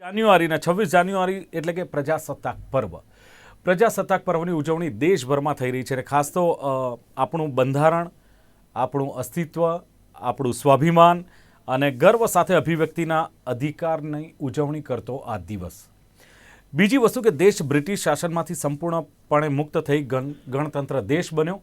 જાન્યુઆરીના, છવ્વીસ જાન્યુઆરી એટલે કે પ્રજાસત્તાક પર્વ. પ્રજાસત્તાક પર્વની ઉજવણી દેશભરમાં થઈ રહી છે અને ખાસ તો આપણું બંધારણ, આપણું અસ્તિત્વ, આપણું સ્વાભિમાન અને ગર્વ સાથે અભિવ્યક્તિના અધિકારની ઉજવણી કરતો આ દિવસ. બીજી વસ્તુ કે દેશ બ્રિટિશ શાસનમાંથી સંપૂર્ણપણે મુક્ત થઈ ગણ, ગણતંત્ર દેશ બન્યો.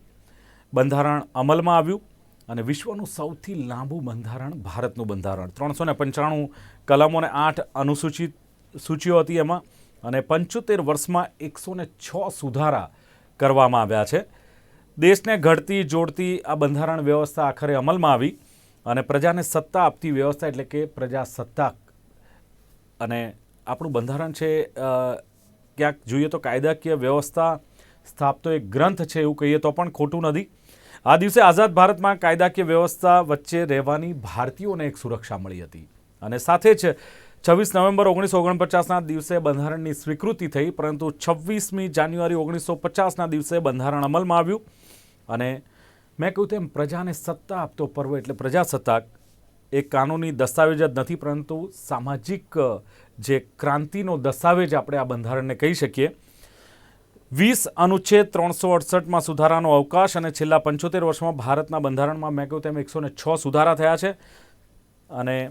બંધારણ અમલમાં આવ્યું. અને વિશ્વનું સૌથી લાંબુ બંધારણ ભારતનું બંધારણ. ત્રણસો ને પંચાણું કલમો અને આઠ અનુસૂચિત સૂચિઓ હતી એમાં અને પંચોતેર વર્ષમાં એકસો ને છ સુધારા કરવામાં આવ્યા છે. દેશને ઘડતી, જોડતી આ બંધારણ વ્યવસ્થા આખરે અમલમાં આવી અને પ્રજાને સત્તા આપતી વ્યવસ્થા એટલે કે પ્રજાસત્તાક અને આપણું બંધારણ છે ક્યાંક જોઈએ તો કાયદાકીય વ્યવસ્થા સ્થાપતો એક ગ્રંથ છે એવું કહીએ તો પણ ખોટું નથી. આ દિવસે આઝાદ ભારતમાં કાયદાકીય વ્યવસ્થા વચ્ચે રહેવાની ભારતીયોને એક સુરક્ષા મળી હતી. અને સાથે જ છવ્વીસ નવેમ્બર ઓગણીસો ઓગણપચાસના દિવસે બંધારણની સ્વીકૃતિ થઈ, પરંતુ છવ્વીસમી જાન્યુઆરી ઓગણીસો પચાસના દિવસે બંધારણ અમલમાં આવ્યું. અને મેં કહ્યું તેમ, પ્રજાને સત્તા આપતો પર્વ એટલે પ્રજાસત્તાક. એ કાનૂની દસ્તાવેજ જ નથી, પરંતુ સામાજિક જે ક્રાંતિનો દસ્તાવેજ આપણે આ બંધારણને કહી શકીએ. વીસ અનુચ્છેદ ત્રણસો અડસઠમાં સુધારાનો અવકાશ અને છેલ્લા પંચોતેર વર્ષમાં ભારતના બંધારણમાં મેં કહ્યું તેમ એકસો છ સુધારા થયા છે. અને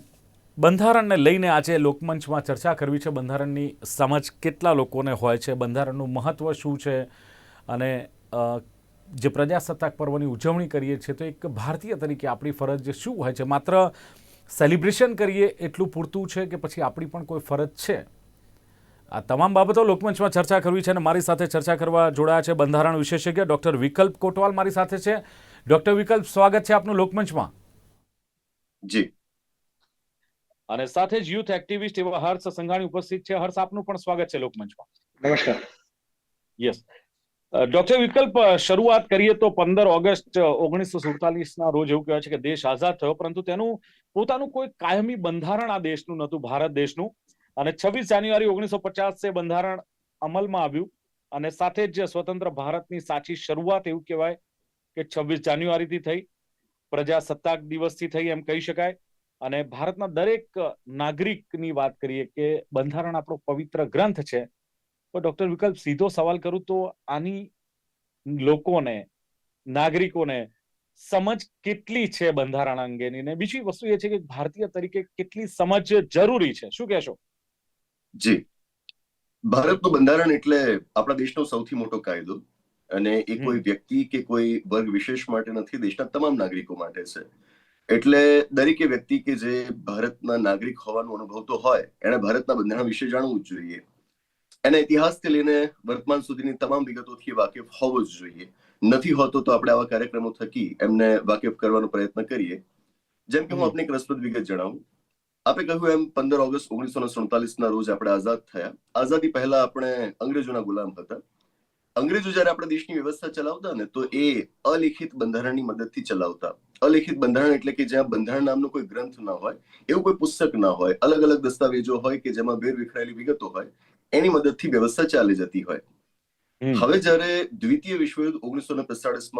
બંધારણને લઈને આજે લોકમંચમાં ચર્ચા કરવી છે. બંધારણની સમજ કેટલા લોકોને હોય છે? બંધારણનું મહત્ત્વ શું છે? અને જે પ્રજાસત્તાક પર્વની ઉજવણી કરીએ છીએ તો એક ભારતીય તરીકે આપણી ફરજ શું હોય છે? માત્ર સેલિબ્રેશન કરીએ એટલું પૂરતું છે કે પછી આપણી પણ કોઈ ફરજ છે? આ તમામ બાબતો લોકમંચમાં ચર્ચા કરવી છે અને મારી સાથે ચર્ચા કરવા જોડાયા છે બંધારણ વિશેષજ્ઞ ડોક્ટર વિકલ્પ કોટવાલ મારી સાથે છે. ડોક્ટર વિકલ્પ સ્વાગત છે આપનું લોકમંચમાં. જી. અને સાથે જ યુથ એક્ટિવિસ્ટ એવા હર્ષ સંઘાણી ઉપસ્થિત છે. હર્ષ આપનું પણ સ્વાગત છે લોકમંચમાં. નમસ્કાર. યસ. ડોક્ટર વિકલ્પ શરૂઆત કરીએ તો પંદર ઓગસ્ટ ઓગણીસો સુડતાલીસ ના રોજ એવું કહેવાય છે કે દેશ આઝાદ થયો પરંતુ તેનું પોતાનું કોઈ કાયમી બંધારણ આ દેશનું નહોતું ભારત દેશનું. અને છવ્વીસ જાન્યુઆરી ઓગણીસો પચાસે બંધારણ અમલમાં આવ્યું. અને સાથે જ સ્વતંત્ર ભારતની સાચી શરૂઆત એવું કહેવાય કે છવ્વીસ જાન્યુઆરીથી થઈ, પ્રજાસત્તાક દિવસથી થઈ એમ કહી શકાય. અને ભારતના દરેક નાગરિકની વાત કરીએ કે બંધારણ આપણો પવિત્ર ગ્રંથ છે, તો ડોક્ટર વિકલ્પ સીધો સવાલ કરું તો આની લોકોને, નાગરિકોને સમજ કેટલી છે બંધારણ અંગેની? ને બીજી વસ્તુ એ છે કે ભારતીય તરીકે કેટલી સમજ જરૂરી છે? શું કહેશો? જી. ભારતનું બંધારણ એટલે આપણા દેશનો સૌથી મોટો કાયદો અને એ કોઈ વ્યક્તિ કે કોઈ વર્ગ વિશેષ માટે નથી દેશના તમામ નાગરિકો માટે છે. એટલે દરેકે વ્યક્તિ કે જે ભારતના નાગરિક હોવાનો અનુભવ તો હોય એને ભારતના બંધારણ વિશે જાણવું જ જોઈએ. એના ઇતિહાસથી લઈને વર્તમાન સુધીની તમામ વિગતોથી વાકેફ હોવો જ જોઈએ. નથી હોતો તો આપણે આવા કાર્યક્રમો થકી એમને વાકેફ કરવાનો પ્રયત્ન કરીએ. જેમ કે હું. આપને એક રસપ્રદ વિગત જણાવું. આપે કહ્યું એમ પંદર ઓગસ્ટ ઓગણીસો ને સુડતાલીસ ના રોજ આપણે આઝાદ થયા. આઝાદી પહેલા આપણે અંગ્રેજોના ગુલામ હતા. અંગ્રેજો જયારે આપણે દેશની વ્યવસ્થા ચલાવતા ને તો એ અલિખિત બંધારણની મદદથી ચલાવતા. અલિખિત બંધારણ એટલે કે જ્યાં બંધારણ નામનો કોઈ ગ્રંથ ના હોય એવું કોઈ પુસ્તક ના હોય અલગ અલગ દસ્તાવેજો હોય કે જેમાં વેર વિખરાયેલી વિગતો હોય એની મદદથી વ્યવસ્થા ચાલી જતી હોય. હવે જ્યારે દ્વિતીય વિશ્વયુદ્ધ ઓગણીસો ને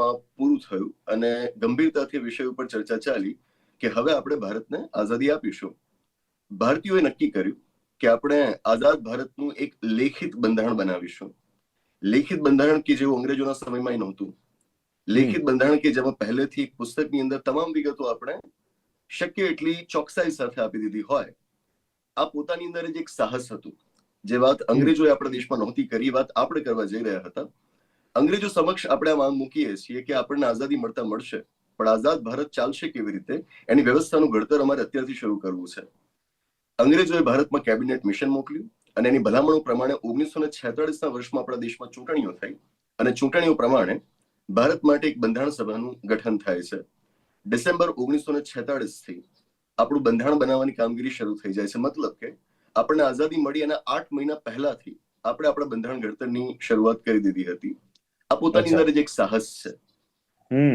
માં પૂરું થયું અને ગંભીરતાથી વિષય ઉપર ચર્ચા ચાલી કે હવે આપણે ભારતને આઝાદી આપીશું ભારતીયોએ નક્કી કર્યું કે આપણે આઝાદ ભારતનું એક લેખિત બંધારણ બનાવીશું. લેખિત બંધારણ કે જેવું અંગ્રેજોના સમયમાં નહોતું. લેખિત બંધારણ કે જેમાં પહેલેથી પુસ્તકની અંદર તમામ વિગતો આપણે શક્ય એટલી ચોકસાઈ સાથે આપી દીધી હોય આ પોતાની અંદર જ એક સાહસ હતું. જે વાત અંગ્રેજોએ આપણા દેશમાં નહોતી કરી વાત આપણે કરવા જઈ રહ્યા હતા. અંગ્રેજો સમક્ષ આપણે આ માંગ મૂકીએ છીએ કે આપણને આઝાદી મળતા મળશે. પણ આઝાદ ભારત ચાલશે કેવી રીતે? એની વ્યવસ્થાનું ઘડતર અમારે અત્યારથી શરૂ કરવું છે. અંગ્રેજોએ ભારતમાં કેબિનેટ મિશન મોકલ્યું અને એની ભલામણો પ્રમાણે ઓગણીસો ને છેતાળીસના વર્ષમાં આપણા દેશમાં ચૂંટણીઓ થઈ અને ચૂંટણીઓ પ્રમાણે ભારત માટે એક બંધારણ સભાનું ગઠન થાય છે. ડિસેમ્બર ઓગણીસો ને થી આપણું બંધારણ બનાવવાની કામગીરી શરૂ થઈ જાય છે. મતલબ કે આપણને આઝાદી મળી એના આઠ મહિના પહેલાથી આપણે આપણા બંધારણ ઘડતરની શરૂઆત કરી દીધી હતી. આ પોતાની અંદર જ એક સાહસ છે.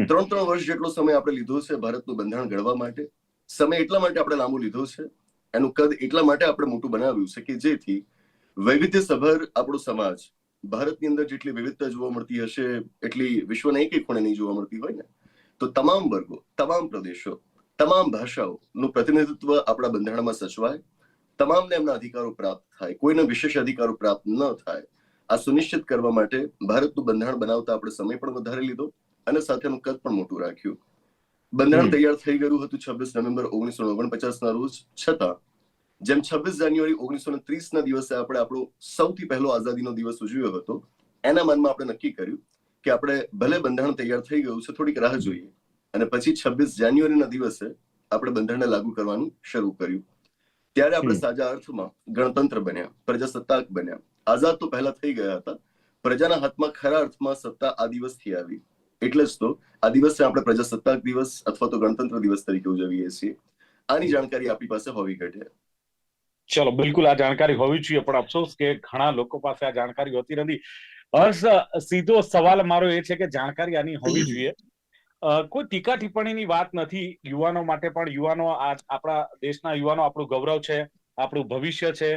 ત્રણ ત્રણ વર્ષ જેટલો સમય આપણે લીધો છે ભારતનું બંધારણ ઘડવા માટે. સમય એટલા માટે આપણે લાંબો લીધો છે એનું કદ એટલા માટે આપણે મોટું બનાવ્યું છે કે જેથી વૈવિધ્યસભર આપણો સમાજ ભારતની અંદર જેટલી વિવિધતા જોવા મળતી હશે, એટલી વિશ્વના એક ખૂણે નહીં જોવા મળતી હોય ને, તો તમામ વર્ગો, તમામ પ્રદેશો, તમામ ભાષાઓનું પ્રતિનિધિત્વ આપણા બંધારણમાં સચવાય, તમામને એમના અધિકારો પ્રાપ્ત થાય, કોઈને વિશેષ અધિકારો પ્રાપ્ત ન થાય, આ સુનિશ્ચિત કરવા માટે ભારતનું બંધારણ બનાવતા આપણે સમય પણ વધારે લીધો અને સાથેનું કદ પણ મોટું રાખ્યું. બંધારણ તૈયાર થઈ ગયું હતું છવ્વીસ નવેમ્બર ઓગણીસો ઓગણપચાસ ના રોજ. છતાં જેમ છવ્વીસ જાન્યુઆરી ઓગણીસો ત્રીસ ના દિવસે આપણે આપણો સૌથી પહેલો આઝાદીનો દિવસ ઉજવ્યો હતો એના મનમાં આપણે નક્કી કર્યું કે આપણે ભલે બંધારણ તૈયાર થઈ ગયું છે થોડીક રાહ જોઈએ. અને પછી છવ્વીસ જાન્યુઆરીના દિવસે આપણે બંધારણને લાગુ કરવાનું શરૂ કર્યું. ત્યારે આપણે સાજા અર્થમાં ગણતંત્ર બન્યા પ્રજાસત્તાક બન્યા. આઝાદ તો પહેલા થઈ ગયા હતા. પ્રજાના હાથમાં ખરા અર્થમાં સત્તા આ દિવસથી આવી. એટલે જ તો આ દિવસે આપણે પ્રજાસત્તાક દિવસ અથવા તો ગણતંત્ર દિવસ તરીકે ઉજવીએ છીએ. આની જાણકારી આપણી પાસે હોવી ઘટે. ચલો, બિલકુલ આ જાણકારી હોવી જોઈએ, પણ અફસોસ કે ઘણા લોકો પાસે આ જાણકારી હોતી નથી. હર્ષ સીધો સવાલ મારો એ છે કે જાણકારી આની હોવી જોઈએ. કોઈ ટીકા ટિપ્પણીની વાત નથી યુવાનો માટે, પણ યુવાનો આજ આપણા દેશના યુવાનો આપણું ગૌરવ છે, આપણું ભવિષ્ય છે.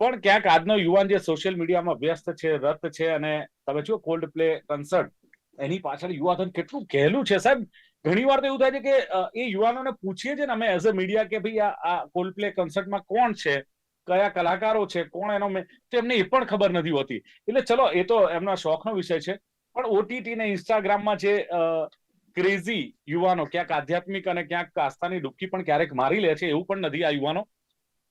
પણ ક્યાંક આજનો યુવાન જે સોશિયલ મીડિયામાં વ્યસ્ત છે, રત છે અને તમે જો કોલ્ડ પ્લે કન્સર્ટ એની પાછળ યુવાધન કેટલું ગહેલું છે. સાહેબ ઘણી વાર તો એવું થાય છે કે એ યુવાનોને પૂછીએ છીએ ને અમે એઝ અ મીડિયા કે ભાઈ આ આ કોલ્ડ પ્લે કન્સર્ટમાં કોણ છે? કયા કલાકારો છે? કોણ એનો તો એમને એ પણ ખબર નથી હોતી. એટલે ચલો, એ તો એમના શોખનો વિષય છે. પણ ઓટીટી ને ઇન્સ્ટાગ્રામમાં જે ક્રેઝી યુવાનો, ક્યાંક આધ્યાત્મિક અને ક્યાંક આસ્થાની ડૂબકી પણ ક્યારેક મારી લે છે, એવું પણ નથી આ યુવાનો.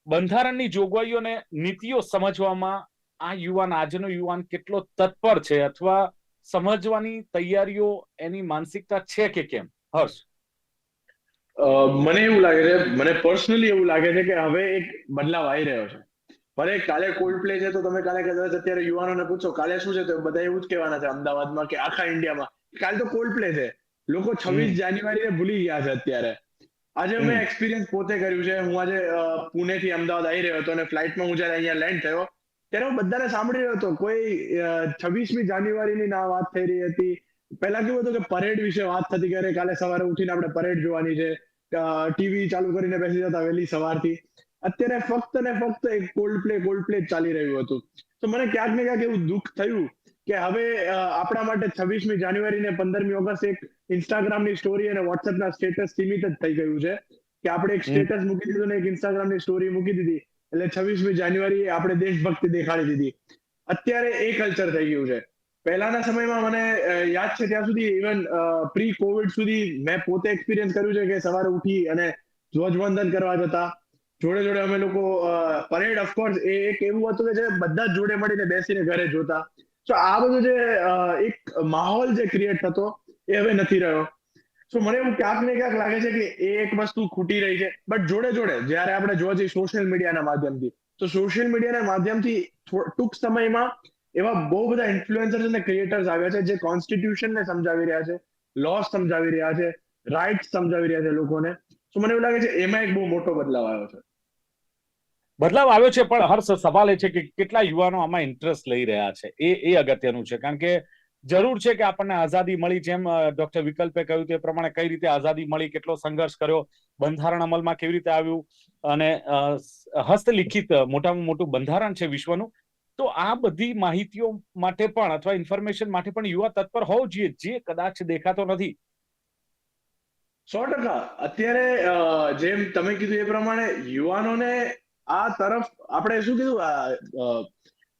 બંધારણની જોગવાઈઓ અને નીતિઓ સમજવામાં આ યુવાન, આજનો યુવાન કેટલો તત્પર છે? અથવા સમજવાની તૈયારીઓ એની માનસિકતા છે કે કેમ? હર્ષ. મને એવું લાગે છે મને પર્સનલી એવું લાગે છે કે હવે એક બદલાવ આવી રહ્યો છે. ભલે કાલે કોલ્ડ પ્લે છે તો તમે કાલે કદાચ અત્યારે યુવાનોને પૂછો કાલે શું છે? તો બધા એવું જ કહેવાના છે અમદાવાદમાં કે આખા ઇન્ડિયામાં કાલે તો કોલ્ડ પ્લે છે. લોકો છવ્વીસ જાન્યુઆરીએ ભૂલી ગયા છે અત્યારે. આજે મેં એક્સપિરિયન્સ પોતે કર્યું છે. હું આજે પુણેથી અમદાવાદ આવી રહ્યો હતો અને ફ્લાઇટમાં હું જ્યારે અહીંયા લેન્ડ થયો ત્યારે હું બધાને સાંભળી રહ્યો હતો. કોઈ છવ્વીસમી જાન્યુઆરીની ના વાત થઈ રહી હતી. પહેલા કેવું હતું કે પરેડ વિશે વાત થતી કે અરે કાલે સવારે ઉઠીને આપણે પરેડ જોવાની છે. ટીવી ચાલુ કરીને બેસી જતા વહેલી સવારથી. અત્યારે ફક્ત ને ફક્ત એક કોલ્ડ પ્લે કોલ્ડ પ્લે ચાલી રહ્યું હતું. તો મને ક્યાંક ને ક્યાંક એવું દુઃખ થયું કે હવે આપણા માટે છવ્વીસમી જાન્યુઆરી ને પંદરમી ઓગસ્ટ એક ઇન્સ્ટાગ્રામની સ્ટોરી અને વોટ્સએપના સ્ટેટસ સીમિત જ થઈ ગયું છે. કે આપણે એક. સ્ટેટસ મૂકી દીધું ને એક ઇન્સ્ટાગ્રામની સ્ટોરી મૂકી દીધી. એટલે છવ્વીસમી જાન્યુઆરી આપણે દેશભક્તિ દેખાડી દીધી. અત્યારે એ કલ્ચર થઈ ગયું છે. પહેલાના સમયમાં મને યાદ છે ત્યાં સુધી ઇવન પ્રી કોવિડ સુધી મેં પોતે એક્સપિરિયન્સ કર્યું છે કે સવારે ઉઠી અને ધ્વજવંદન કરવા જતા. જોડે જોડે અમે લોકો પરેડ ઓફકોર્સ એ એક એવું હતું કે જે બધા જ જોડે મળીને બેસીને ઘરે જોતા. તો આ બધું જે એક માહોલ જે ક્રિએટ થતો, એ હવે નથી રહ્યો. સો મને એવું ક્યાંક ને ક્યાંક લાગે છે કે એ એક વસ્તુ ખૂટી રહી છે. બટ જોડે જોડે, જ્યારે આપણે જોવા જઈએ સોશિયલ મીડિયાના માધ્યમથી, તો સોશિયલ મીડિયાના માધ્યમથી ટૂંક સમયમાં એવા બહુ બધા ઇન્ફ્લુએન્સર્સ અને ક્રિએટર્સ આવ્યા છે જે કોન્સ્ટિટ્યુશનને સમજાવી રહ્યા છે લોસ સમજાવી રહ્યા છે રાઇટ્સ સમજાવી રહ્યા છે લોકોને. તો મને એવું લાગે છે એમાં એક બહુ મોટો બદલાવ આવ્યો છે. બદલાવ આવ્યો છે, પણ હર્ષ, સવાલ એ છે કે કેટલા યુવાનો આમાં ઇન્ટરેસ્ટ લઈ રહ્યા છે? એ એ અગત્યનું છે. કારણ કે જરૂર છે કે આપણને આઝાદી મળી. જેમ ડોક્ટર વિકલ્પે કહ્યું તે પ્રમાણે કઈ રીતે આઝાદી મળી, કેટલો સંઘર્ષ કર્યો, બંધારણ અમલમાં કેવી રીતે આવ્યું, અને હસ્તલિખિત, મોટામાં મોટું બંધારણ છે વિશ્વનું. તો આ બધી માહિતીઓ માટે પણ અથવા ઇન્ફોર્મેશન માટે પણ યુવા તત્પર હોવું જોઈએ. જે કદાચ દેખાતો નથી. સો ટકા. અત્યારે જેમ તમે કીધું એ પ્રમાણે યુવાનોને આ તરફ આપણે શું કીધું?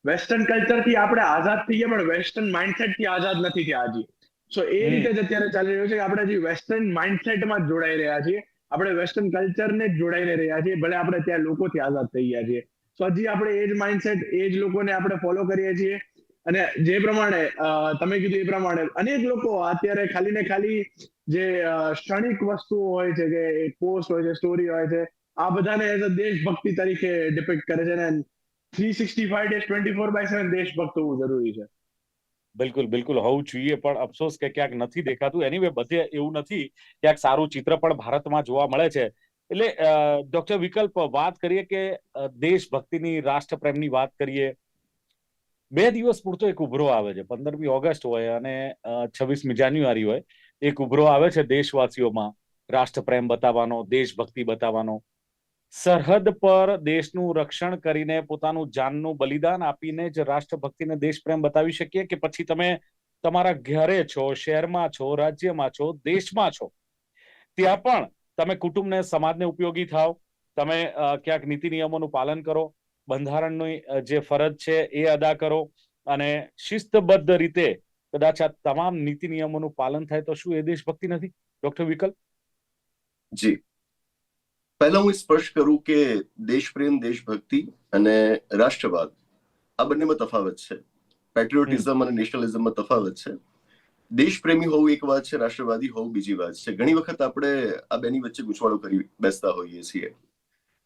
વેસ્ટર્ન કલ્ચરથી આપણે આઝાદ થઈ ગયા પણ વેસ્ટર્ન માઇન્ડસેટથી આઝાદ નથી થયા હજી. સો એ રીતે જ અત્યારે ચાલી રહ્યું છે કે આપણે હજી વેસ્ટર્ન માઇન્ડસેટમાં જોડાઈ રહ્યા છીએ. આપણે વેસ્ટર્ન કલ્ચરને જ જોડાઈને રહ્યા છીએ ભલે આપણે ત્યાં લોકોથી આઝાદ થઈ ગયા છીએ. સો હજી આપણે એ જ માઇન્ડસેટ એ જ લોકોને આપણે ફોલો કરીએ છીએ. અને જે પ્રમાણે તમે કીધું એ પ્રમાણે અનેક લોકો અત્યારે ખાલી ને ખાલી જે ક્ષણિક વસ્તુઓ હોય છે કે પોસ્ટ હોય છે સ્ટોરી હોય છે આ બધાને એઝ અ દેશભક્તિ તરીકે ડિપેક્ટ કરે છે. અને બિલકુલ બિલકુલ, હોવું જોઈએ, પણ અફસોસ કે ક્યાંક નથી દેખાતું. એની બધે એવું નથી. ક્યાંક સારું ચિત્ર પણ ભારતમાં જોવા મળે છે. એટલે ડોક્ટર વિકલ્પ, વાત કરીએ કે દેશભક્તિની, રાષ્ટ્રપ્રેમની વાત કરીએ. બે દિવસ પૂરતો એક ઉભરો આવે છે. પંદરમી ઓગસ્ટ હોય અને છવ્વીસમી જાન્યુઆરી હોય. એક ઉભરો આવે છે દેશવાસીઓમાં. રાષ્ટ્રપ્રેમ બતાવવાનો, દેશભક્તિ બતાવવાનો. સરહદ પર દેશનું રક્ષણ કરીને પોતાનું જાનનું બલિદાન આપીને જ રાષ્ટ્રભક્તિને દેશપ્રેમ બતાવી શકીએ કે પછી તમે તમારા ઘરે છો, શહેરમાં છો, રાજ્યમાં છો, દેશમાં છો? ત્યાં પણ તમે કુટુંબને સમાજને ઉપયોગી થાવ, તમે ક્યાંક નીતિ નિયમોનું પાલન કરો, બંધારણની જે ફરજ છે એ અદા કરો અને શિસ્તબદ્ધ રીતે કદાચ આ તમામ નીતિ નિયમોનું પાલન થાય તો શું એ દેશભક્તિ નથી? ડોક્ટર વિકલ્પ જી. પહેલા હું સ્પષ્ટ કરું કે દેશપ્રેમ દેશભક્તિ અને રાષ્ટ્રવાદ. આ બંનેમાં તફાવત છે. પેટ્રિયોટિઝમ અને નેશનલિઝમમાં તફાવત છે. દેશપ્રેમી હોવું એક વાત છે રાષ્ટ્રવાદી હોવું બીજી વાત છે. ઘણી વખત આપણે આ બેની વચ્ચે ગૂંચવાડો કરી બેસતા હોઈએ છીએ.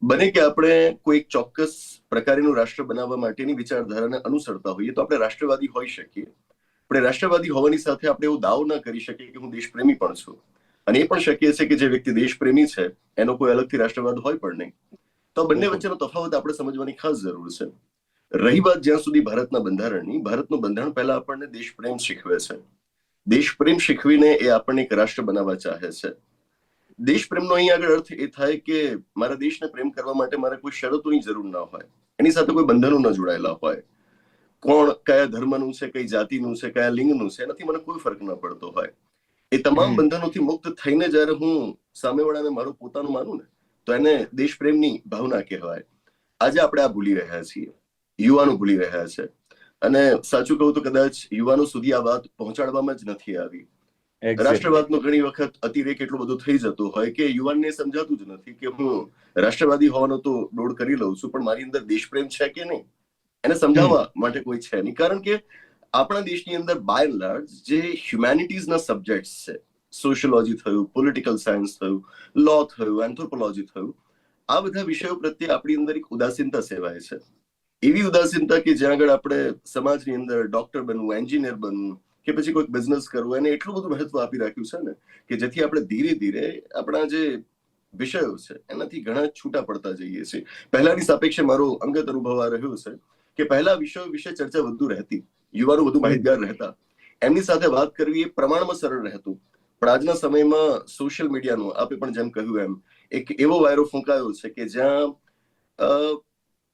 બને કે આપણે કોઈ એક ચોક્કસ પ્રકારનું રાષ્ટ્ર બનાવવા માટેની વિચારધારાને અનુસરતા હોઈએ તો આપણે રાષ્ટ્રવાદી હોઈ શકીએ. આપણે રાષ્ટ્રવાદી હોવાની સાથે આપણે એવો દાવ ના કરી શકીએ કે હું દેશપ્રેમી પણ છું. અને એ પણ શક્ય છે કે જે વ્યક્તિ દેશપ્રેમી છે એનો કોઈ અલગથી રાષ્ટ્રવાદ હોય પણ નહીં. તો બંને વચ્ચેનો તફાવત આપણે સમજવાની ખાસ જરૂર છે. રહી વાત જ્યાં સુધી ભારતના બંધારણની ભારતનું બંધારણ પહેલા આપણને દેશપ્રેમ શીખવે છે. દેશપ્રેમ શીખવીને એ આપણને એક રાષ્ટ્ર બનાવવા ચાહે છે. દેશપ્રેમનો અહીં આગળ અર્થ એ થાય કે મારા દેશને પ્રેમ કરવા માટે મારે કોઈ શરતોની જરૂર ના હોય. એની સાથે કોઈ બંધનો ન જોડાયેલા હોય. કોણ કયા ધર્મનું છે કઈ જાતિનું છે કયા લિંગનું છે એનાથી મને કોઈ ફરક ન પડતો હોય. એ તમામ બંધનોથી મુક્ત થઈને જ્યારે હું સામેવાળાને મારું પોતાનું માનું ને તો એને દેશપ્રેમની ભાવના કહેવાય. આજે આપણે આ ભૂલી રહ્યા છીએ. યુવાનો ભૂલી રહ્યા છે. અને સાચું કહું તો કદાચ યુવાનો સુધી આ વાત પહોંચાડવામાં જ નથી આવી. રાષ્ટ્રવાદનો ઘણી વખત અતિરેક એટલો બધો થઈ જતો હોય કે યુવાનને સમજાતું જ નથી કે હું રાષ્ટ્રવાદી હોવાનો તો ડોળ કરી લઉં છું પણ મારી અંદર દેશપ્રેમ છે કે નહીં? એને સમજાવવા માટે કોઈ છે નહીં. કારણ કે આપણા દેશની અંદર બાય લાર્જ જે હ્યુમેનિટીઝના સબ્જેક્ટ્સ છે સોશિયોલોજી થયું પોલિટિકલ સાયન્સ થયું લો થયું એન્થ્રોપોલોજી થયું, આ બધા વિષયો પ્રત્યે આપણી અંદર એક ઉદાસીનતા સેવાય છે. એવી ઉદાસીનતા કે જ્યાં આગળ આપણે સમાજની અંદર ડોક્ટર બનવું એન્જિનિયર બનવું, કે પછી કોઈક બિઝનેસ કરવું, એને એટલું બધું મહત્વ આપી રાખ્યું છે ને, કે જેથી આપણે ધીરે ધીરે આપણા જે વિષયો છે, એનાથી ઘણા છૂટા પડતા જઈએ છીએ. પહેલાની સાપેક્ષે મારો અંગત અનુભવ આ રહ્યો છે કે પહેલા વિષયો વિશે ચર્ચા વધુ રહેતી. યુવાનો વધુ માહિતગાર રહેતા. એમની સાથે વાત કરવી એ પ્રમાણમાં સરળ રહેતું. પણ આજના સમયમાં સોશિયલ મીડિયાનો આપે પણ જેમ કહ્યું એમ એક એવો વાયરો ફૂંકાયો છે કે જ્યાં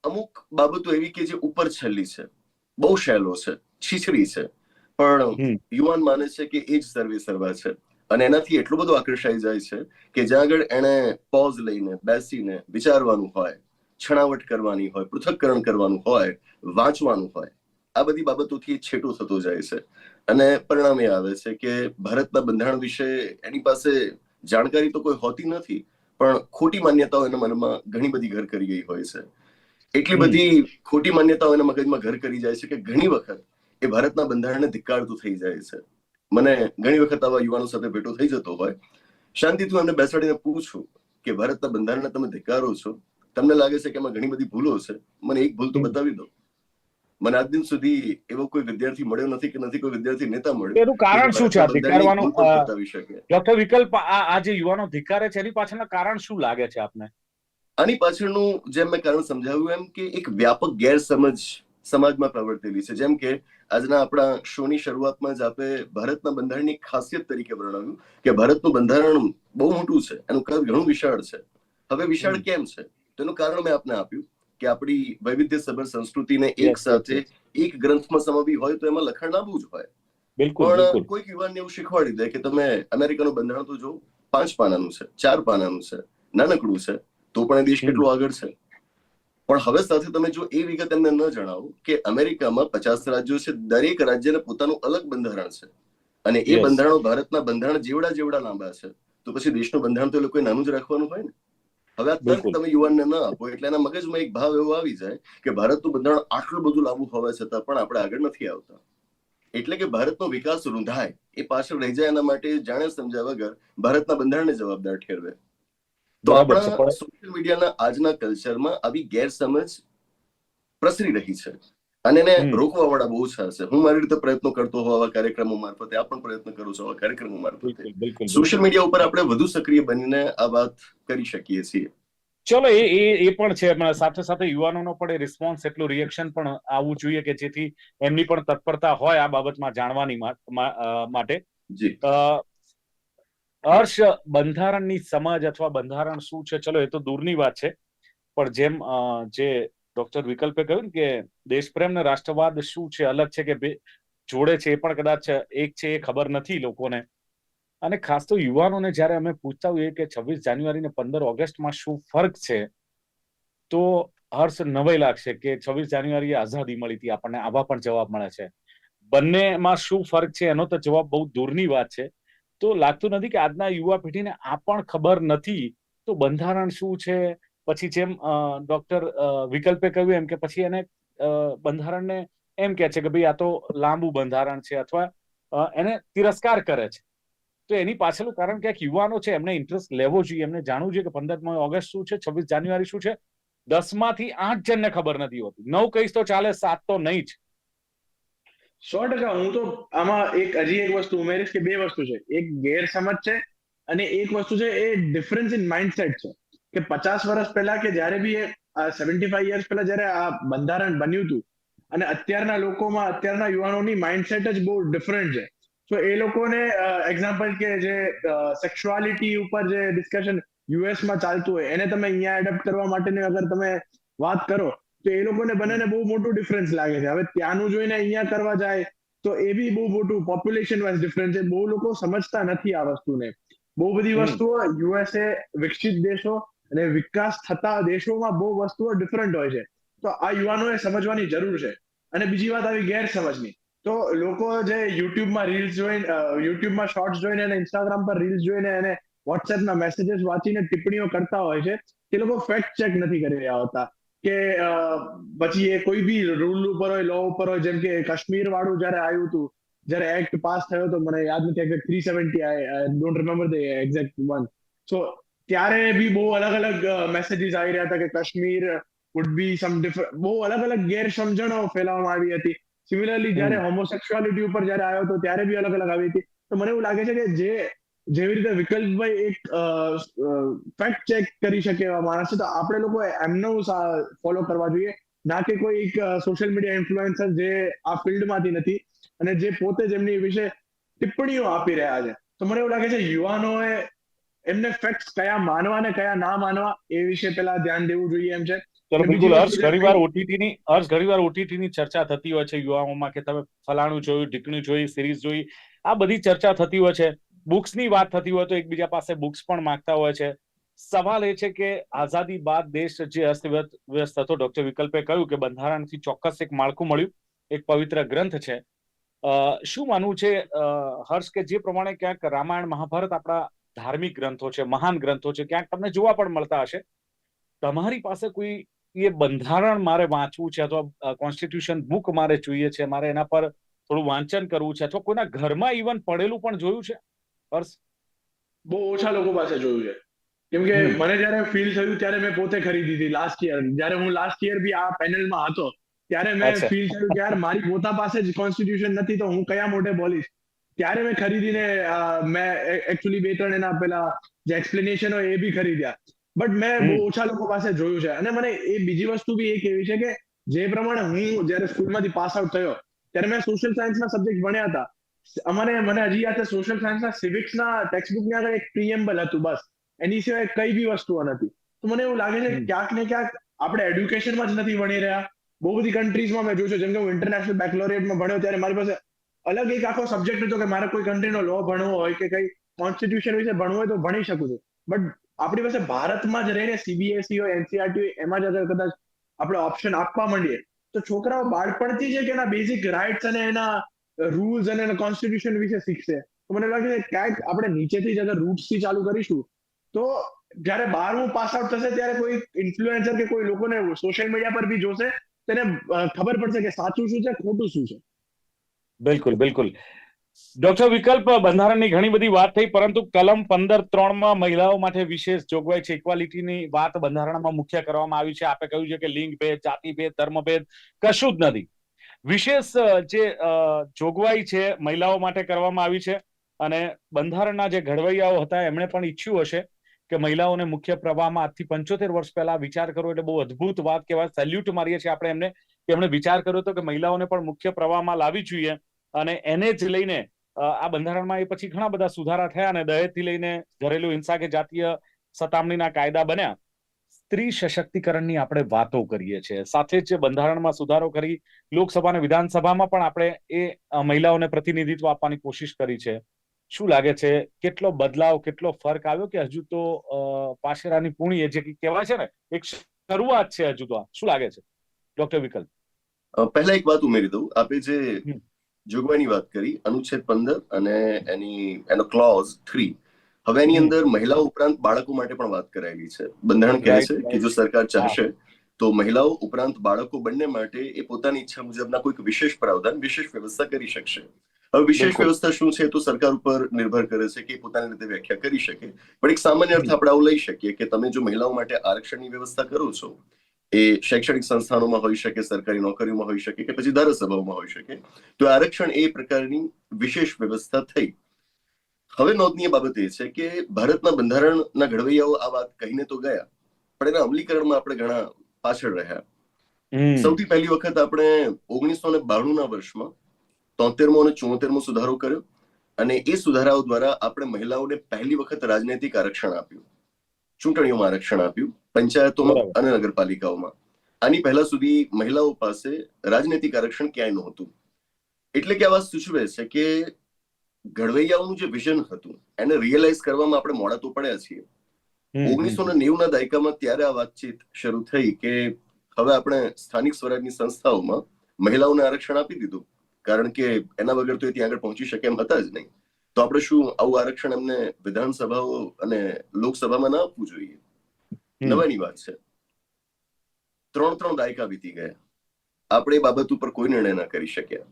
અમુક બાબતો એવી કે જે ઉપર છેલ્લી છે. બહુ સહેલો છે છીછરી છે. પણ યુવાન માને છે કે એ જ સર્વે સર્વા છે. અને એનાથી એટલું બધું આકર્ષાઈ જાય છે કે જ્યાં આગળ એને પોઝ લઈને બેસીને વિચારવાનું હોય છણાવટ કરવાની હોય પૃથક્કરણ કરવાનું હોય વાંચવાનું હોય આ બધી બાબતોથી છેટું થતો જાય છે. અને પરિણામે આવે છે કે ભારતના બંધારણ વિશે એની પાસે જાણકારી તો કોઈ હોતી નથી પણ ખોટી માન્યતાઓ એના મનમાં ઘણી બધી ઘર કરી ગઈ હોય છે. એટલી બધી ખોટી માન્યતાઓ એના મગજમાં ઘર કરી જાય છે કે ઘણી વખત એ ભારતના બંધારણને ધિક્કારતું થઈ જાય છે. મને ઘણી વખત આવા યુવાનો સાથે ભેટો થઈ જતો હોય. શાંતિથી એમને બેસાડીને પૂછું કે ભારતના બંધારણને તમે ધિક્કારો છો? તમને લાગે છે કે એમાં ઘણી બધી ભૂલો છે? મને એક ભૂલ તો બતાવી દો. મને આજ દિન સુધી એવો કોઈ વિદ્યાર્થી મળ્યો નથી કે નથી કોઈ વિદ્યાર્થી નેતા મળ્યો. એનું કારણ શું છે શકે. ડોક્ટર વિકલ્પ આ જે યુવાનો ધિકારે છે એની પાછળના કારણ શું લાગે છે આપને? આની પાછળનું જેમ મેં કારણ સમજાવ્યું એમ કે એક વ્યાપક ગેરસમજ સમાજમાં પ્રવર્તેલી છે. જેમ કે આજના આપણા શોની શરૂઆતમાં જ આપે ભારતના બંધારણની ખાસિયત તરીકે વર્ણવ્યું કે ભારતનું બંધારણ બહુ મોટું છે. એનું કદ ઘણું વિશાળ છે. હવે વિશાળ કેમ છે? તેનું કારણ મેં આપને આપ્યું. કે આપણી વૈવિધ્યસભર સંસ્કૃતિને એક સાથે એક ગ્રંથમાં સમાવી હોય તો એમાં લખાણ લાંબુ જ હોય. પણ કોઈક યુવાનને એવું શીખવાડી દે કે તમે અમેરિકાનું બંધારણ તો જો પાંચ પાનાનું છે ચાર પાનાનું છે નાનકડું છે તો પણ એ દેશ. કેટલો આગળ છે. પણ હવે સાથે તમે જો એ વિગત એમને ન જણાવો કે અમેરિકામાં પચાસ રાજ્યો છે દરેક રાજ્યને પોતાનું અલગ બંધારણ છે. અને એ. બંધારણો ભારતના બંધારણ જેવડા જેવડા લાંબા છે તો પછી દેશનું બંધારણ તો એ લોકોએ નાનું જ રાખવાનું હોય ને? હવે આ તર્ક તમે યુવાનને ન આપો એટલે એના મગજમાં એક ભાવ એવો આવી જાય કે ભારતનું બંધારણ આટલું બધું લાંબુ હોવા છતાં પણ આપણે આગળ નથી આવતા. એટલે કે ભારતનો વિકાસ રૂંધાય એ પાછળ રહી જાય એના માટે જાણે સમજ્યા વગર ભારતના બંધારણને જવાબદાર ઠેરવે. તો આપણા સોશિયલ મીડિયાના આજના કલ્ચરમાં આવી ગેરસમજ પ્રસરી રહી છે. અને એને. રોકવા વાળા બહુ સારા છે. હું મારી રીતે પ્રયત્નો કરતો હોઉં આવા કાર્યક્રમો મારફતે આ પણ પ્રયત્ન કરું છું આવા કાર્યક્રમો મારફતે. સોશિયલ મીડિયા ઉપર આપણે વધુ સક્રિય બનીને આ વાત કરી શકીએ છીએ. ચલો એ એ એ પણ છે. સાથે સાથે યુવાનોનો પણ એ રિસ્પોન્સ એટલું રિએક્શન પણ આવવું જોઈએ કે જેથી એમની પણ તત્પરતા હોય આ બાબતમાં જાણવાની માટે. જી. હર્ષ બંધારણની સમજ અથવા બંધારણ શું છે? ચલો એ તો દૂરની વાત છે. પણ જેમ જે ડોક્ટર વિકલ્પે કહ્યું કે દેશપ્રેમ ને રાષ્ટ્રવાદ શું છે, અલગ છે કે જોડે છે એ પણ કદાચ એક છે એ ખબર નથી લોકોને. અને ખાસ તો યુવાનોને જ્યારે અમે પૂછતા હોઈએ કે છવ્વીસ જાન્યુઆરી ને પંદર ઓગસ્ટમાં શું ફરક છે, તો હર્ષ નવાઈ લાગશે કે છવ્વીસ જાન્યુઆરીએ આઝાદી મળી હતી, આપણને આવા પણ જવાબ મળે છે. બંનેમાં શું ફરક છે એનો તો જવાબ બહુ દૂરની વાત છે. તો લાગતું નથી કે આજના યુવા પેઢીને આ પણ ખબર નથી, તો બંધારણ શું છે પછી જેમ ડોક્ટર વિકલ્પે કહ્યું એમ કે પછી એને બંધારણને એમ કે છે કે ભાઈ આ તો લાંબુ બંધારણ છે અથવા એને તિરસ્કાર કરે છે. તો એની પાછળનું કારણ ક્યાંક યુવાનો છે એમને ઇન્ટરેસ્ટ લેવો જોઈએ. એમને જાણવું જોઈએ કે પંદરમી ઓગસ્ટ શું છે, છવ્વીસ જાન્યુઆરી શું છે. દસમાંથી આઠ જણને ખબર નથી હોતી. નવ કહીશ તો ચાલે, સાત તો નહીં જ. સો ટકા. હું તો આમાં એક હજી એક વસ્તુ ઉમેરીશ કે બે વસ્તુ છે. એક ગેરસમજ છે અને એક વસ્તુ છે એ ડિફરન્સ ઇન માઇન્ડસેટ છે. કે પચાસ વર્ષ પહેલા કે જ્યારે બી સેવન્ટી ફાઈવ યર્સ પહેલા જ્યારે આ બંધારણ બન્યું હતું અને અત્યારના લોકોમાં અત્યારના યુવાનોની માઇન્ડસેટ જ બહુ ડિફરન્ટ છે. તો એ લોકોને એક્ઝામ્પલ કે જે સેક્સ્યુઆલિટી ઉપર જે ડિસ્કશન યુએસમાં ચાલતું હોય એને તમે અહીંયા એડપ્ટ કરવા માટેની અગર તમે વાત કરો તો એ લોકોને બંનેને બહુ મોટું ડિફરન્સ લાગે છે. હવે ત્યાંનું જોઈને અહીંયા કરવા જાય તો એ બી બહુ મોટું પોપ્યુલેશન વાઇઝ ડિફરન્સ છે. બહુ લોકો સમજતા નથી આ વસ્તુને. બહુ બધી. વસ્તુઓ યુએસએ વિકસિત દેશો અને વિકાસ થતા દેશોમાં બહુ વસ્તુઓ ડિફરન્ટ હોય છે. તો આ યુવાનોએ સમજવાની જરૂર છે. અને બીજી વાત આવી ગેરસમજની. તો લોકો જે યુટ્યુબમાં રીલ્સ જોઈને યુટ્યુબમાં શોર્ટ્સ જોઈને અને ઇન્સ્ટાગ્રામ પર રીલ્સ જોઈને અને વોટ્સએપના મેસેજીસ વાંચીને ટિપ્પણીઓ કરતા હોય છે, તે લોકો ફેક્ટ ચેક નથી કરી રહ્યા હોતા. કે પછી એ કોઈ બી રૂલ ઉપર હોય લો ઉપર હોય, જેમ કે કાશ્મીર વાળું જયારે આવ્યું હતું, જયારે એક્ટ પાસ થયો તો મને યાદ નથી exact three seventy I don't remember the exact one so ત્યારે બી બહુ અલગ અલગ મેસેજીસ આવી રહ્યા હતા કે Kashmir would be some different બહુ અલગ અલગ ગેરસમજણો ફેલાવવામાં આવી હતી. સિમિલરલી જ્યારે હોમોસેક્સ્યુઆલિટી ઉપર જ્યારે આવ્યો હતો ત્યારે બી અલગ અલગ આવી હતી. તો મને એવું લાગે છે કે જે જેવી રીતે વિકલ્પભાઈ એક ફેક્ટ ચેક કરી શકે એવા માણસ છે તો આપણે લોકો એમનું ફોલો કરવા જોઈએ. ના કે કોઈ એક સોશિયલ મીડિયા ઇન્ફ્લુએન્સર જે આ ફિલ્ડમાંથી નથી અને જે પોતે જ એમની વિશે ટિપ્પણીઓ આપી રહ્યા છે. તો મને એવું લાગે છે યુવાનોએ એમને ફેક્ટ કયા માનવા ને કયા ના માનવા એ વિશે પેલા ધ્યાન દેવું જોઈએ એમ છે. ચલો બિલકુલ હર્ષ ઘણીવાર ઓટીટી ની હર્ષ ઘણીવાર ઓટીટી ની ચર્ચા થતી હોય છે યુવાઓમાં કે તમે ફલાણું જોયું ઢીકણું જોઈ સિરીઝ જોઈ આ બધી ચર્ચા થતી હોય છે. બુક્સની વાત થતી હોય તો એકબીજા પાસે બુક્સ પણ માંગતા હોય છે. સવાલ એ છે કે આઝાદી બાદ દેશ જે અસ્તવ્યસ્ત વ્યસ્ત હતો ડોક્ટર વિકલ્પે કહ્યું કે બંધારણથી ચોક્કસ એક માળખું મળ્યું એક પવિત્ર ગ્રંથ છે. શું માનવું છે હર્ષ કે જે પ્રમાણે ક્યાંક રામાયણ મહાભારત આપણા ધાર્મિક ગ્રંથો છે મહાન ગ્રંથો છે ક્યાંક તમને જોવા પણ મળતા હશે. તમારી પાસે કોઈ એ બંધારણ મારે વાંચવું છે અથવા કોન્સ્ટિટ્યુશન બુક મારે જોઈએ છે મારે એના પર થોડું વાંચન કરવું છે અથવા કોઈના ઘરમાં ઇવન પડેલું પણ જોયું છે? પર્સ બહુ ઓછા લોકો પાસે જોયું છે. કેમ કે મને જયારે ફીલ થયું ત્યારે મેં પોતે ખરીદી હતી લાસ્ટ યર જયારે હું લાસ્ટ યર બી આ પેનલમાં હતો ત્યારે મેં. ફીલ થયું કે યાર મારી પોતા પાસે જ કોન્સ્ટિટ્યુશન નથી તો હું કયા મોઢે બોલીશ? ત્યારે મેં ખરીદીને મેં એકચ્યુઅલી બે ત્રણ એના પેલા જે એક્સપ્લેનેશન હોય એ બી ખરીદ્યા. બટ મેં બહુ ઓછા લોકો પાસે જોયું છે. અને મને એ બીજી વસ્તુ બી એક એવી છે કે જે પ્રમાણે હું જયારે સ્કૂલમાંથી પાસ આઉટ થયો ત્યારે મેં સોશિયલ સાયન્સના સબ્જેક્ટ ભણ્યા હતા. અમારે મને હજી યાદ છે સોશિયલ સાયન્સના સિવિક્સના ટેક્સ્ટબુકની આગળ એક પ્રિએમ્બલ હતું બસ. એની સિવાય કઈ બી વસ્તુઓ નથી. તો મને એવું લાગે છે ક્યાંક ને ક્યાંક આપણે એડ્યુકેશનમાં જ નથી ભણી રહ્યા. બહુ બધી કન્ટ્રીઝમાં મેં જોયું છે. જેમ કે હું ઇન્ટરનેશનલ બેકલોરિયેટમાં ભણ્યો ત્યારે મારી પાસે અલગ એક આખો સબ્જેક્ટ હતો કે મારે કોઈ કન્ટ્રીનો લો ભણવો હોય કે કઈ કોન્સ્ટિટ્યુશન વિશે ભણવું હોય તો ભણી શકું છું. બટ આપણી પાસે ભારતમાં જ રહીને સીબીએસઈ E હોય એનસીઆરટી હોય, એમાં જ અગર કદાચ આપણે ઓપ્શન આપવા માંડીએ, તો છોકરાઓ બાળપણથી જ એના બેઝિક રાઇટ્સ અને એના રૂલ્સ અને એના કોન્સ્ટિટ્યુશન વિશે શીખશે. તો મને લાગે છે ક્યાંક આપણે નીચેથી જ અગર રૂટ્સથી ચાલુ કરીશું, તો જ્યારે બારમું પાસ આઉટ થશે ત્યારે કોઈ ઇન્ફ્લુએન્સર કે કોઈ લોકોને સોશિયલ મીડિયા પર બી જોશે, તેને ખબર પડશે કે સાચું શું છે, ખોટું શું છે. બિલકુલ બિલકુલ. ડોક્ટર વિકલ્પ બંધારણની ઘણી બધી વાત થઈ, પરંતુ કલમ પંદર ત્રણમાં મહિલાઓ માટે વિશેષ જોગવાઈ છે. ઇક્વાલિટીની વાત બંધારણમાં મુખ્ય કરવામાં આવી છે. આપે કહ્યું છે કે લિંગ ભેદ, જાતિ ભેદ, ધર્મ ભેદ કશું જ નથી. વિશેષ જે જોગવાઈ છે મહિલાઓ માટે કરવામાં આવી છે અને બંધારણના જે ઘડવૈયાઓ હતા, એમણે પણ ઈચ્છ્યું હશે કે મહિલાઓને મુખ્ય પ્રવાહમાં આજથી પંચોતેર વર્ષ પહેલા વિચાર કરો એટલે બહુ અદભુત વાત કહેવાય. સેલ્યુટ મારીએ છીએ આપણે એમને કે એમણે વિચાર કર્યો હતો કે મહિલાઓને પણ મુખ્ય પ્રવાહમાં લાવવી જોઈએ. અને એને જ લઈને આ બંધારણમાં એ પછી ઘણા બધા સુધારા થયા અને દહેજથી લઈને ઘરેલુ હિંસા કે જાતીય સતામણીના કાયદા બન્યા. સ્ત્રી સશક્તિકરણની આપણે વાતો કરીએ છીએ. સાથે જ બંધારણમાં સુધારો કરી લોકસભા અને વિધાનસભામાં પણ આપણે એ મહિલાઓને પ્રતિનિધિત્વ આપવાની કોશિશ કરી છે. શું લાગે છે કેટલો બદલાવ કેટલો ફરક આવ્યો કે હજુ તો પાશેરાની પૂણી એ જે કહેવાય છે ને એક શરૂઆત છે હજુ તો આ. શું લાગે છે? ડોક્ટર વિકલ્પ પહેલા એક વાત ઉમેરી દઉં. આપે જે. જોગવાઈની વાત કરી અનુચ્છેદ પંદર અને એની એનો ક્લોઝ થ્રી હવે એની અંદર મહિલાઓ ઉપરાંત બાળકો માટે પણ વાત કરાયેલી છે. બંધારણ કહે છે કે જો સરકાર ચાહશે તો મહિલાઓ ઉપરાંત બાળકો બંને માટે એ પોતાની ઈચ્છા મુજબના કોઈક વિશેષ પ્રાવધાન વિશેષ વ્યવસ્થા કરી શકશે. હવે વિશેષ વ્યવસ્થા શું છે તો સરકાર ઉપર નિર્ભર કરે છે કે પોતાની રીતે વ્યાખ્યા કરી શકે. પણ એક સામાન્ય અર્થ આપણે આવું લઈ શકીએ કે તમે જો મહિલાઓ માટે આરક્ષણની વ્યવસ્થા કરો છો એ શૈક્ષણિક સંસ્થાનોમાં હોઈ શકે સરકારી નોકરીઓમાં હોઈ શકે કે પછી ધારાસભાઓમાં હોઈ શકે તો આરક્ષણ એ પ્રકારની વિશેષ વ્યવસ્થા થઈ. હવે નોંધનીય બાબત એ છે કે ભારતના બંધારણના ઘડવૈયાઓ આ વાત કહીને તો ગયા પણ એના અમલીકરણમાં આપણે ઘણા પાછળ રહ્યા. સૌથી પહેલી વખત આપણે ઓગણીસો ને બાણું ના વર્ષમાં તોતેરમો અને ચુમ્મોતેરમો સુધારો કર્યો અને એ સુધારાઓ દ્વારા આપણે મહિલાઓને પહેલી વખત રાજનૈતિક આરક્ષણ આપ્યું ચૂંટણીઓમાં આરક્ષણ આપ્યું. પંચાયતોમાં અને નગરપાલિકાઓમાં. આની પહેલા સુધી મહિલાઓ પાસે રાજનૈતિક આરક્ષણ ક્યાંય નહોતું. એટલે કે આ વાત સૂચવે છે કે ઘડવૈયાઓનું જે વિઝન હતું એને રિયલાઇઝ કરવામાં આપણે મોડા તો પડ્યા છીએ. ઓગણીસો ને નેવું ના દાયકામાં ત્યારે આ વાતચીત શરૂ થઈ કે હવે આપણે સ્થાનિક સ્વરાજની સંસ્થાઓમાં મહિલાઓને આરક્ષણ આપી દીધું. કારણ કે એના વગર તો એ ત્યાં આગળ પહોંચી શકે એમ હતા જ નહીં. તો આપણે શું આવું આરક્ષણ એમને વિધાનસભાઓ અને લોકસભામાં ના આપવું જોઈએ. નવાની વાત છે. ત્રણ ત્રણ દાયકા વીતી ગયા. આપણે એ બાબત ઉપર કોઈ નિર્ણય ના કરી શક્યા.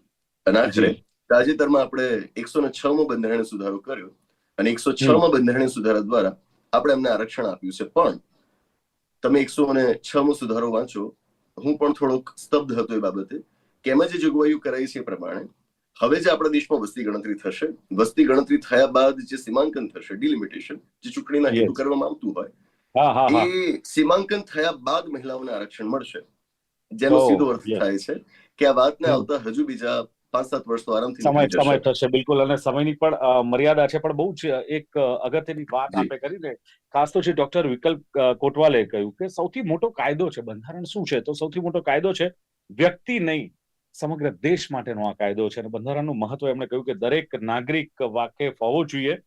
અને આખરે. તાજેતરમાં આપણે એકસો ને છ માં બંધારણ સુધારો કર્યો અને એકસો છ માં બંધારણીય સુધારા દ્વારા આપણે એમને આરક્ષણ આપ્યું છે. પણ તમે એકસો અને છ માં સુધારો વાંચો. હું પણ થોડોક સ્તબ્ધ હતો એ બાબતે. કે એમાં જે જોગવાઈઓ કરાઈ છે એ પ્રમાણે. હવે જે આપણા દેશમાં વસ્તી ગણતરી થશે વસ્તી ગણતરી થયા બાદ જે સીમાંકન થશે ડિલિમિટેશન જે ચૂંટણીના હેતુ. કરવામાં આવતું હોય એ સીમાંકન થયા બાદ મહિલાઓને આરક્ષણ મળશે. જેનો Oh, સીધો અર્થ થાય છે કે આ વાતને આવતા હજુ બીજા પાંચ સાત વર્ષ તો આરામથી સમય સમય થશે બિલકુલ. અને સમયની પણ મર્યાદા છે પણ બહુ જ એક અગત્યની વાત. આપણે કરીને ખાસ તો છે ડોક્ટર વિકલ્પ કોટવાલે કહ્યું કે સૌથી મોટો કાયદો છે બંધારણ શું છે? તો સૌથી મોટો કાયદો છે વ્યક્તિ નહીં સમગ્ર દેશ માટેનો આ કાયદો છે. અને બંધારણનું મહત્વ એમણે કહ્યું કે દરેક નાગરિક વાકેફ હોવો જોઈએ.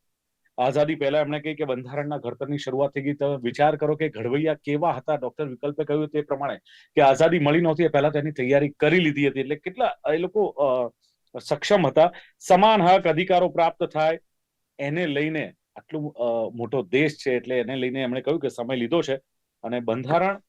આઝાદી પહેલા એમણે કહી કે બંધારણના ઘડતરની શરૂઆત થઈ ગઈ. તમે વિચાર કરો કે ઘડવૈયા કેવા હતા? ડોક્ટર વિકલ્પે કહ્યું તે પ્રમાણે કે આઝાદી મળી નહોતી પહેલા તેની તૈયારી કરી લીધી હતી. એટલે કેટલા એ લોકો સક્ષમ હતા. સમાન હક અધિકારો પ્રાપ્ત થાય એને લઈને આટલું મોટો દેશ છે એટલે એને લઈને એમણે કહ્યું કે સમય લીધો છે. અને બંધારણ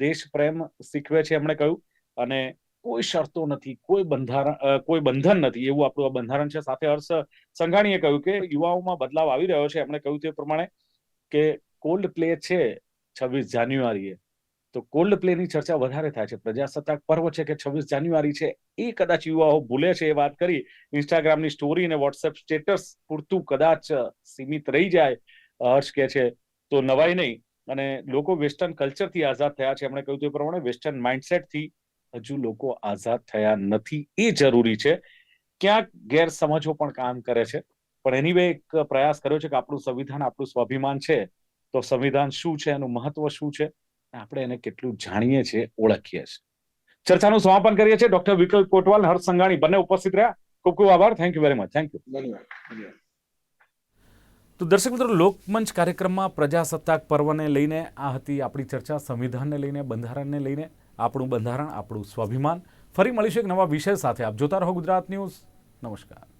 દેશ પ્રેમ શીખવે છે એમણે કહ્યું. અને કોઈ શરતો નથી, કોઈ બંધારણ કોઈ બંધન નથી, એવું આપણું આ બંધારણ છે. સાથે હર્ષ સંઘાણીએ કહ્યું કે યુવાઓમાં બદલાવ આવી રહ્યો છે. એમણે કહ્યું તે પ્રમાણે કે કોલ્ડ પ્લે છે છવ્વીસ જાન્યુઆરીએ. તો કોલ્ડ પ્લેની ચર્ચા વધારે થાય છે. પ્રજાસત્તાક પર્વ છે કે છવ્વીસ જાન્યુઆરી છે એ કદાચ યુવાઓ ભૂલે છે એ વાત કરી. ઇન્સ્ટાગ્રામની સ્ટોરી અને વોટ્સએપ સ્ટેટસ પૂરતું કદાચ સીમિત રહી જાય, હર્ષ કે છે. તો નવાઈ નહીં. અને લોકો વેસ્ટર્ન કલ્ચરથી આઝાદ થયા છે. એમણે કહ્યું તે પ્રમાણે વેસ્ટર્ન માઇન્ડસેટથી હજુ લોકો આઝાદ થયા નથી એ જરૂરી છે. ક્યાંક ગેરસમજો પણ કામ કરે છે. પણ એની વે એક પ્રયાસ કર્યો છે કે આપણું સંવિધાન આપણું સ્વાભિમાન છે તો સંવિધાન શું છે એનું મહત્વ શું છે આપણે એને કેટલું જાણીએ છીએ ઓળખીએ છીએ. ચર્ચાનું સમાપન કરીએ છીએ. ડોક્ટર વિકલ કોટવાલ હર્ષ સંઘાણી બંને ઉપસ્થિત રહ્યા. ખૂબ ખૂબ આભાર. Thank you very much thank you ધન્યવાદ. તો દર્શક મિત્રો લોકમંચ કાર્યક્રમમાં પ્રજાસત્તાક પર્વને લઈને આ હતી આપણી ચર્ચા. સંવિધાનને લઈને બંધારણને લઈને આપણું બંધારણ, આપણું સ્વાભિમાન. ફરી મળીશું એક નવા વિષય સાથે. આપ જોતા રહો ગુજરાત ન્યૂઝ. નમસ્કાર.